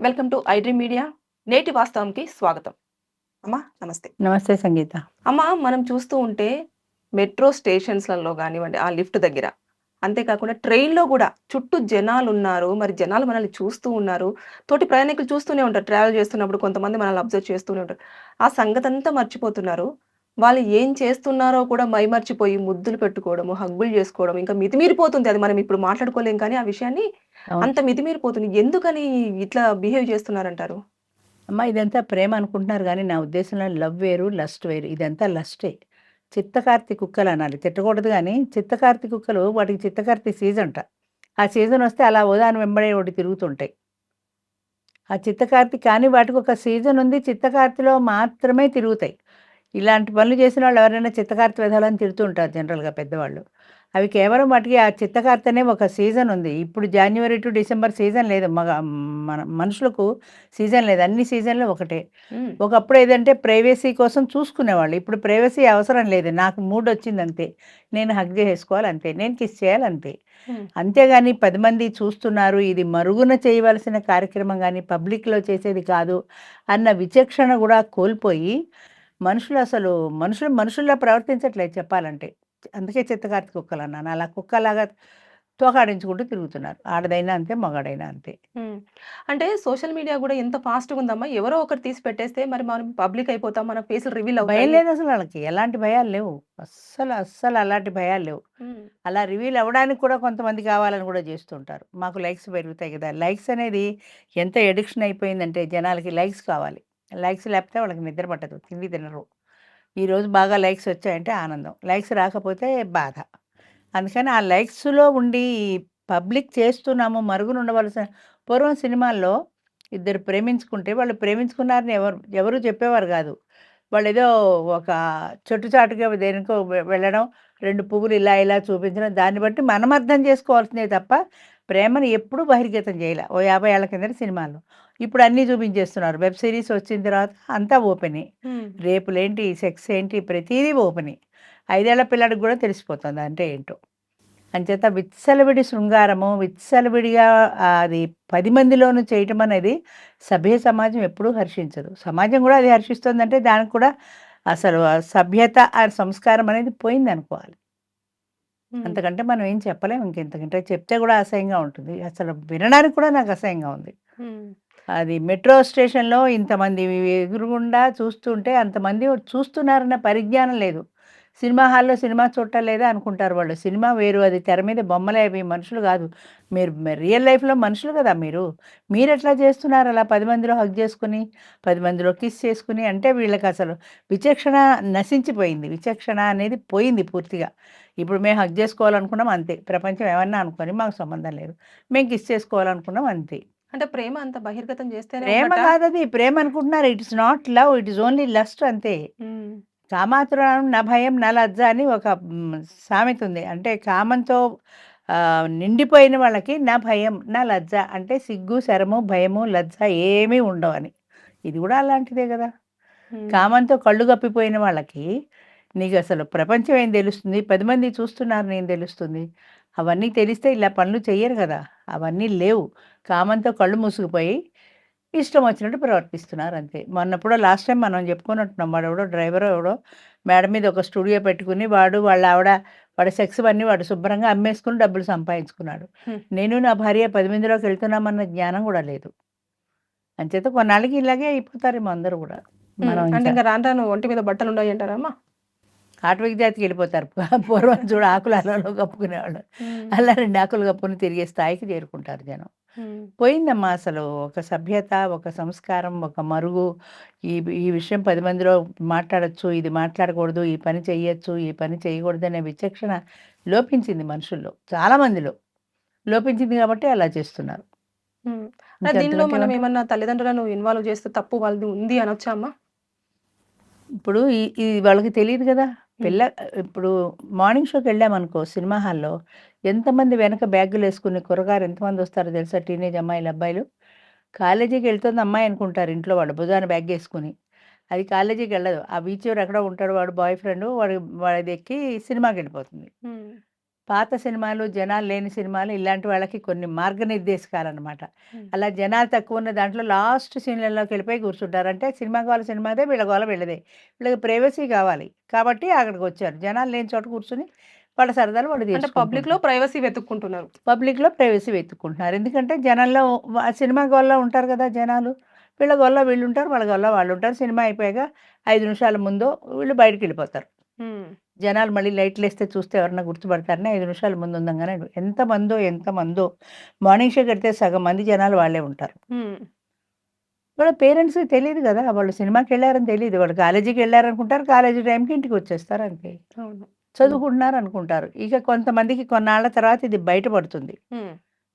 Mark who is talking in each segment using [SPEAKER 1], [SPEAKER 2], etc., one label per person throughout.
[SPEAKER 1] Welcome to iDream media. నేటి వాస్తవంకి స్వాగతం. అమ్మా నమస్తే.
[SPEAKER 2] నమస్తే సంగీత.
[SPEAKER 1] అమ్మా మనం చూస్తూ ఉంటే మెట్రో స్టేషన్స్లలో కానివ్వండి ఆ లిఫ్ట్ దగ్గర అంతేకాకుండా ట్రైన్లో కూడా చుట్టూ జనాలు ఉన్నారు మరి జనాలు మనల్ని చూస్తూ ఉన్నారు. తోటి ప్రయాణికులు చూస్తూనే ఉంటారు. ట్రావెల్ చేస్తున్నప్పుడు కొంతమంది మనల్ని అబ్జర్వ్ చేస్తూనే ఉంటారు. ఆ సంగతి అంతా మర్చిపోతున్నారు. వాళ్ళు ఏం చేస్తున్నారో కూడా మైమర్చిపోయి ముద్దులు పెట్టుకోవడము హగ్గులు చేసుకోవడం ఇంకా మితిమీరిపోతుంది అది మనం ఇప్పుడు మాట్లాడుకోలేం కానీ ఆ విషయాన్ని. అంత మితిమీరిపోతుంది. ఎందుకని ఇట్లా బిహేవ్ చేస్తున్నారంటారు?
[SPEAKER 2] అమ్మ ఇదంతా ప్రేమ అనుకుంటున్నారు కానీ నా ఉద్దేశంలో లవ్ వేరు లస్ట్ వేరు. ఇదంతా లస్టే. చిత్తకార్తి కుక్కలు అనాలి. తిట్టకూడదు కానీ చిత్తకార్తి కుక్కలు వాటికి చిత్తకార్తి సీజన్ అంట. ఆ సీజన్ వస్తే అలా ఉదాహరణ వెంబడే ఒకటి తిరుగుతుంటాయి. ఆ చిత్తకార్తి కానీ వాటికి ఒక సీజన్ ఉంది చిత్తకార్తిలో మాత్రమే తిరుగుతాయి. ఇలాంటి పనులు చేసిన వాళ్ళు ఎవరైనా చిత్తకార్తి విధాలని తిడుతుంటారు జనరల్గా పెద్దవాళ్ళు. అవి కేవలం వాటికి ఆ చిత్తకార్తి అనే ఒక సీజన్ ఉంది. ఇప్పుడు జనవరి టు డిసెంబర్ సీజన్ లేదు. మగ మన మనుషులకు సీజన్ లేదు. అన్ని సీజన్లు ఒకటే. ఒకప్పుడు ఏదంటే ప్రైవసీ కోసం చూసుకునేవాళ్ళు. ఇప్పుడు ప్రైవసీ అవసరం లేదు. నాకు మూడ్ వచ్చింది అంతే. నేను హగ్ చేసుకోవాలి అంతే. నేను కిస్ చేయాలి అంతే. అంతేగాని పది మంది చూస్తున్నారు. ఇది మరుగున చేయవలసిన కార్యక్రమం కానీ పబ్లిక్లో చేసేది కాదు అన్న విచక్షణ కూడా కోల్పోయి మనుషులు అసలు మనుషులు మనుషుల్లా ప్రవర్తించట్లేదు చెప్పాలంటే. అందుకే చిత్తకార్తి కుక్కలు అన్నాను అలా కుక్కలాగా తోకాడించుకుంటూ తిరుగుతున్నారు. ఆడదైనా అంతే మగాడైనా అంతే.
[SPEAKER 1] అంటే సోషల్ మీడియా కూడా ఎంత ఫాస్ట్గా ఉందమ్మా ఎవరో ఒకరు తీసి పెట్టేస్తే మరి మనం పబ్లిక్ అయిపోతాం మన ఫేసులు రివీల్
[SPEAKER 2] భయం లేదు అసలు వాళ్ళకి. ఎలాంటి భయాలు లేవు. అస్సలు అస్సలు అలాంటి భయాలు లేవు. అలా రివీల్ అవ్వడానికి కూడా కొంతమంది కావాలని కూడా చేస్తుంటారు. మాకు లైక్స్ పెరుగుతాయి కదా. లైక్స్ అనేది ఎంత ఎడిక్షన్ అయిపోయిందంటే జనాలకి లైక్స్ కావాలి. లైక్స్ లేకపోతే వాళ్ళకి నిద్ర పట్టదు తిండి తినరు. ఈరోజు బాగా లైక్స్ వచ్చాయంటే ఆనందం. లైక్స్ రాకపోతే బాధ. అందుకని ఆ లైక్స్లో ఉండి పబ్లిక్ చేస్తున్నాము మరుగున ఉండవలసిన పూర్వం సినిమాల్లో ఇద్దరు ప్రేమించుకుంటే వాళ్ళు ప్రేమించుకున్నారని ఎవరు ఎవరు చెప్పేవారు కాదు. వాళ్ళు ఏదో ఒక చెట్టుచాటుగా దేనికో వెళ్ళడం రెండు పువ్వులు ఇలా ఇలా చూపించడం దాన్ని బట్టి మనం అర్థం చేసుకోవాల్సిందే తప్ప ప్రేమను ఎప్పుడూ బహిర్గతం చేయాలి. ఓ యాభై ఏళ్ళ కిందట సినిమాల్లో ఇప్పుడు అన్నీ చూపించేస్తున్నారు. వెబ్ సిరీస్ వచ్చిన తర్వాత అంతా ఓపెనే. రేపులేంటి? సెక్స్ ఏంటి? ప్రతిదీ ఓపెనే. ఐదేళ్ళ పిల్లాడికి కూడా తెలిసిపోతుంది అంటే ఏంటో. అంచేత విత్సలవిడి శృంగారము విత్సలవిడిగా అది పది మందిలోనూ చేయటం అనేది సభ్య సమాజం ఎప్పుడూ హర్షించదు. సమాజం కూడా అది హర్షిస్తుందంటే దానికి కూడా అసలు సభ్యత ఆ సంస్కారం అనేది పోయింది అనుకోవాలి. అంతకంటే మనం ఏం చెప్పలేము ఇంకెంతకంటే చెప్తే కూడా అసహ్యంగా ఉంటుంది. అసలు వినడానికి కూడా నాకు అసహ్యంగా ఉంది. అది మెట్రో స్టేషన్‌లో ఇంతమంది ఎదురుగుండా చూస్తుంటే అంతమంది చూస్తున్నారన్న పరిజ్ఞానం లేదు. సినిమా హాల్‌లో సినిమా చూడటం లేదా అనుకుంటారు వాళ్ళు. సినిమా వేరు అది తెర మీద బొమ్మలే అవి మనుషులు కాదు. మీరు రియల్ లైఫ్‌లో మనుషులు కదా మీరు. మీరెట్లా చేస్తున్నారు అలా 10 మందిలో హగ్ చేసుకొని, 10 మందిలో కిస్ చేసుకొని అంటే వీళ్ళకసలు విచక్షణ నశించిపోయింది. విచక్షణ అనేది పోయింది పూర్తిగా. ఇప్పుడు మేము హగ్ చేసుకోవాలనుకున్నాం అంతే. ప్రపంచం ఏమన్నా అనుకోని మాకు సంబంధం లేదు. మేము కిస్ చేసుకోవాలనుకున్నాం అంతే.
[SPEAKER 1] అంటే ప్రేమ అంత బహిర్గతం చేస్తేనే
[SPEAKER 2] ప్రేమ? కాదది. ప్రేమ అనుకుంటున్నారు. It is not love. It is only lust అంతే.
[SPEAKER 1] ఉమ్,
[SPEAKER 2] కామాతురం న భయం న లజ్జ అని ఒక సామెత ఉంది. అంటే కామంతో నిండిపోయిన వాళ్ళకి నా భయం, నా లజ్జ అంటే సిగ్గు, శరము, భయము, లజ్జ ఏమీ ఉండవని. ఇది కూడా అలాంటిదే!
[SPEAKER 1] ఉమ్,
[SPEAKER 2] కామంతో కళ్ళు గప్పిపోయిన వాళ్ళకి నీకసలు ప్రపంచం ఏం తెలుస్తుంది? 10 మంది చూస్తున్నారని ఏం తెలుస్తుంది? అవన్నీ తెలిస్తే ఇలా పనులు చెయ్యరు గదా! అవన్నీ లేవు. కామంతో కళ్ళు మూసుకుపోయి ఇష్టం వచ్చినట్టు ప్రవర్తిస్తున్నారు అంతే. మొన్నెప్పుడో లాస్ట్ టైమ్ మనం చెప్పుకున్నట్టున్నాం. వాడెవడో డ్రైవరో ఎవడో మేడ మీద ఒక స్టూడియో పెట్టుకొని వాడు, వాళ్ళ ఆవిడ వాడి సెక్స్‌వన్నీ వాడు శుభ్రంగా అమ్మేసుకొని డబ్బులు సంపాదించుకున్నాడు. నేను నా భార్య 10 మందిలోకి వెళ్తున్నామన్న జ్ఞానం గూడా లేదు. అంచేత కొన్నాళ్ళకి ఇలాగే అయిపోతారేమో అందరూ మనం
[SPEAKER 1] అంటే
[SPEAKER 2] ఇంకా
[SPEAKER 1] రాను రాను ఒంటి మీద బట్టలు ఉండవు అంటారా అమ్మా?
[SPEAKER 2] ఆటవిక జాతికి వెళ్ళిపోతారు. పూర్వం చూడు ఆకులు అలలో కప్పుకునేవాళ్ళు. అలా 2 ఆకులు కప్పుకొని తిరిగే స్థాయికి చేరుకుంటారు జనం. పోయిందమ్మా అసలు ఒక సభ్యత, ఒక సంస్కారం, ఒక మరుగు ఈ ఈ విషయం 10 మందిలో మాట్లాడొచ్చు, ఇది మాట్లాడకూడదు, ఈ పని చెయ్యొచ్చు, ఈ పని చేయకూడదనే విచక్షణ లోపించింది మనుషుల్లో. చాలా మందిలో. లోపించింది కాబట్టి అలా చేస్తున్నారు.
[SPEAKER 1] దీనిలో మనం? ఏమన్నా తల్లిదండ్రులను ఇన్వాల్వ్ చేస్తే తప్పు వాళ్ళది ఉంది అనొచ్చా అమ్మా?
[SPEAKER 2] ఇప్పుడు ఈ ఇది వాళ్ళకి తెలీదు గదా! పిల్ల ఇప్పుడు మార్నింగ్ షోకి వెళ్ళామనుకో సినిమా హాల్‌లో ఎంతమంది వెనక బ్యాగులేసుకుని కుర్రగారు ఎంతమంది వస్తారో తెలుసా? టీనేజ్ అమ్మాయిలు, అబ్బాయిలు. కాలేజీకి వెళ్తుంది అమ్మాయి అనుకుంటారు ఇంట్లో వాళ్ళు భుజాన బ్యాగేసుకొని. అది కాలేజీకి వెళ్ళదు. ఆ బీచ్ ఎక్కడో ఉంటాడు వాడు బాయ్ ఫ్రెండ్ వాడు వాడిది ఎక్కి సినిమాకెళ్ళిపోతుంది.
[SPEAKER 1] హ్మ్.
[SPEAKER 2] పాత సినిమాలు జనాలు లేని సినిమాలు ఇలాంటి వాళ్ళకి కొన్ని మార్గనిర్దేశకాలన్నమాట.
[SPEAKER 1] హ్మ్.
[SPEAKER 2] అలా జనాలు తక్కువ ఉన్న దాంట్లో లాస్ట్ సీన్లలోకి వెళ్ళిపోయి కూర్చుంటారు. అంటే సినిమా గోల సినిమాదే వీళ్ళ గోల వీళ్ళదే. వీళ్ళకి ప్రైవసీ కావాలి. కాబట్టి అక్కడికి వచ్చారు. జనాలు లేని చోట కూర్చుని వాళ్ళ సరదాలు వాళ్ళు
[SPEAKER 1] అంటే పబ్లిక్లో ప్రైవసీ వెతుక్కుంటున్నారు.
[SPEAKER 2] పబ్లిక్లో ప్రైవసీ వెతుక్కుంటున్నారు. ఎందుకంటే జనాల్లో సినిమా గోల్లో ఉంటారు కదా జనాలు. వీళ్ళ గోల్లో వీళ్ళు ఉంటారు వాళ్ళ గోల్లో వాళ్ళు ఉంటారు. సినిమా అయిపోయాక ఐదు నిమిషాల ముందు వీళ్ళు బయటికి వెళ్ళిపోతారు. జనాలు మళ్ళీ లైట్లు వేస్తే చూస్తే ఎవరన్నా గుర్తుపడతారని ఐదు నిమిషాల ముందు ఉందంగానే ఎంత మందో ఎంత మందో. మార్నింగ్ షో కడితే సగం మంది జనాలు వాళ్ళే ఉంటారు. వాళ్ళ పేరెంట్స్ తెలియదు కదా వాళ్ళు సినిమాకి వెళ్ళారని తెలియదు. వాళ్ళు కాలేజీకి వెళ్ళారనుకుంటారు కాలేజీ టైంకి ఇంటికి వచ్చేస్తారు అంతే. చదువుకుంటున్నారు అనుకుంటారు. ఇక కొంతమందికి కొన్నాళ్ళ తర్వాత ఇది బయటపడుతుంది.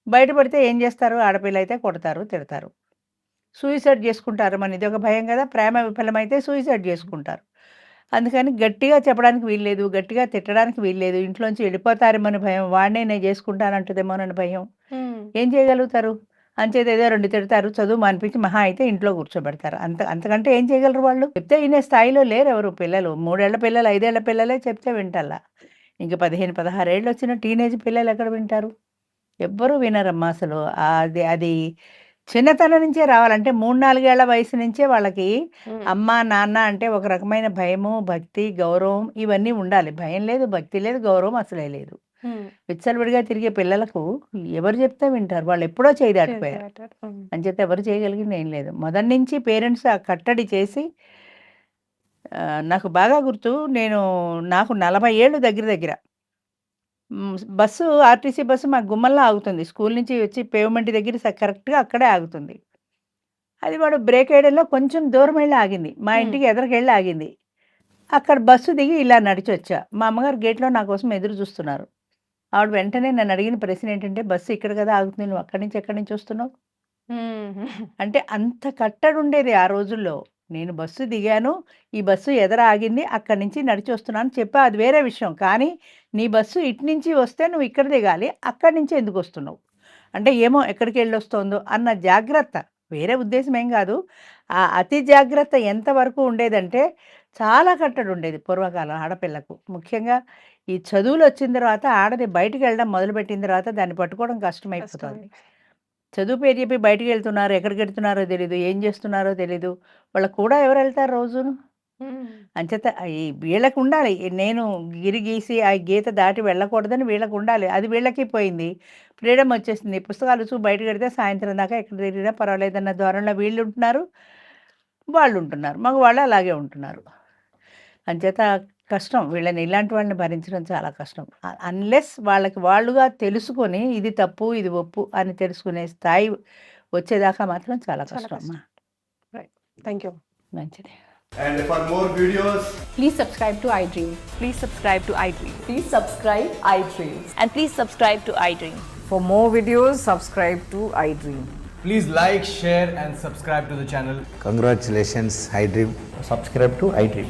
[SPEAKER 2] బయటపడితే ఏం చేస్తారు? ఆడపిల్ల అయితే కొడతారు తిడతారు. సూయిసైడ్ చేసుకుంటారు. మన ఇది ఒక భయం కదా ప్రేమ విఫలమైతే సూయిసైడ్ చేసుకుంటారు. అందుకని గట్టిగా చెప్పడానికి వీల్లేదు గట్టిగా తిట్టడానికి వీల్లేదు. ఇంట్లోంచి వెళ్ళిపోతారేమని భయం. వాడినే నేను చేసుకుంటానంటదేమోనని భయం. ఏం చేయగలుగుతారు? అంచేది ఏదో రెండు తిడతారు చదువు మానిపించి మహా అయితే ఇంట్లో కూర్చోబెడతారు. అంత అంతకంటే ఏం చేయగలరు వాళ్ళు? చెప్తే వినే స్థాయిలో లేరు ఎవరు పిల్లలు. మూడేళ్ళ పిల్లలు ఐదేళ్ళ పిల్లలే చెప్తే వింటల్లా. ఇంక పదిహేను పదహారేళ్ళు వచ్చిన టీనేజ్ పిల్లలు ఎక్కడ వింటారు? ఎవ్వరూ వినరమ్మా అసలు. అది అది చిన్నతనం నుంచే రావాలంటే మూడు నాలుగేళ్ళ వయసు నుంచే వాళ్ళకి. అమ్మ నాన్న అంటే ఒక రకమైన భయము భక్తి గౌరవం ఇవన్నీ ఉండాలి. భయం లేదు భక్తి లేదు గౌరవం అసలే లేదు. విచ్చలవిడిగా తిరిగే పిల్లలకు ఎవరు చెప్తే వింటారు? వాళ్ళు ఎప్పుడో చేయి దాటిపోయారు.
[SPEAKER 1] హ్మ్.
[SPEAKER 2] అంచేత ఎవరు చేయగలిగింది ఏం లేదు. మొదటి నుంచి పేరెంట్స్ ఆ కట్టడి చేసి నాకు బాగా గుర్తు నేను నాకు నలభై ఏళ్ళు దగ్గర దగ్గర బస్సు ఆర్టీసీ బస్సు మా గుమ్మల్లో ఆగుతుంది. స్కూల్ నుంచి వచ్చి పేమెంట్ దగ్గర కరెక్ట్గా అక్కడే ఆగుతుంది. అది వాడు బ్రేక్ వేయడంలో కొంచెం దూరం వెళ్ళి ఆగింది. మా. ఇంటికి ఎదురుకెళ్ళి ఆగింది. అక్కడ బస్సు దిగి ఇలా నడిచి వచ్చా. మా అమ్మగారు గేట్లో నా కోసం ఎదురు చూస్తున్నారు. ఆవిడ వెంటనే నన్ను అడిగిన ప్రశ్న ఏంటంటే బస్సు ఇక్కడ కదా ఆగుతుంది. నువ్వు అక్కడి నుంచి ఎక్కడి నుంచి వస్తున్నావు. అంటే అంత కట్టడి ఉండేది ఆ రోజుల్లో. నేను బస్సు దిగాను ఈ బస్సు ఎదర ఆగింది అక్కడి నుంచి నడిచి వస్తున్నాను చెప్పా. అది వేరే విషయం. కానీ నీ బస్సు ఇటు నుంచి వస్తే నువ్వు ఇక్కడ దిగాలి అక్కడి నుంచి ఎందుకు వస్తున్నావు? అంటే ఏమో ఎక్కడికి వెళ్ళి వస్తుందో అన్న జాగ్రత్త. వేరే ఉద్దేశం ఏం కాదు. ఆ అతి జాగ్రత్త ఎంతవరకు ఉండేదంటే చాలా కట్టడి ఉండేది పూర్వకాలం ఆడపిల్లకు. ముఖ్యంగా ఈ చదువులు వచ్చిన తర్వాత ఆడది బయటికి వెళ్ళడం మొదలుపెట్టిన తర్వాత దాన్ని పట్టుకోవడం కష్టమైపోతుంది. చదువు పేరు చెప్పి బయటికి వెళ్తున్నారు ఎక్కడికి వెళ్తున్నారో తెలీదు ఏం చేస్తున్నారో తెలీదు. వాళ్ళకు కూడా ఎవరు వెళ్తారు రోజును. అంచేత ఈ వీళ్ళకు ఉండాలి. నేను గిరి గీసి ఆ గీత దాటి వెళ్ళకూడదని వీళ్ళకు ఉండాలి. అది వీళ్ళకి పోయింది. ఫ్రీడమ్ వచ్చేసింది. పుస్తకాలు చూ బయటకు వెడితే సాయంత్రం దాకా ఎక్కడ తిరిగినా పర్వాలేదన్న ధోరణిలో వీళ్ళు ఉంటున్నారు. వాళ్ళు ఉంటున్నారు. మగ వాళ్ళు అలాగే ఉంటున్నారు. అంచేత కష్టం వీళ్ళని ఇలాంటి వాళ్ళని భరించడం చాలా కష్టం అన్లెస్ వాళ్ళకి వాళ్ళుగా తెలుసుకొని ఇది తప్పు ఇది ఒప్పు అని తెలుసుకునే స్థాయి వచ్చేదాకా మాత్రం చాలా కష్టం. అమ్మా
[SPEAKER 1] థ్యాంక్ యూ
[SPEAKER 2] మంచిది
[SPEAKER 3] And for more videos,
[SPEAKER 4] Please subscribe to iDream.
[SPEAKER 5] Please subscribe to iDream.
[SPEAKER 4] Please subscribe iDream.
[SPEAKER 5] And please subscribe to iDream.
[SPEAKER 6] For more videos, subscribe to iDream.
[SPEAKER 3] please like, share, and subscribe to the channel.
[SPEAKER 7] Congratulations, iDream.
[SPEAKER 8] subscribe to iDream.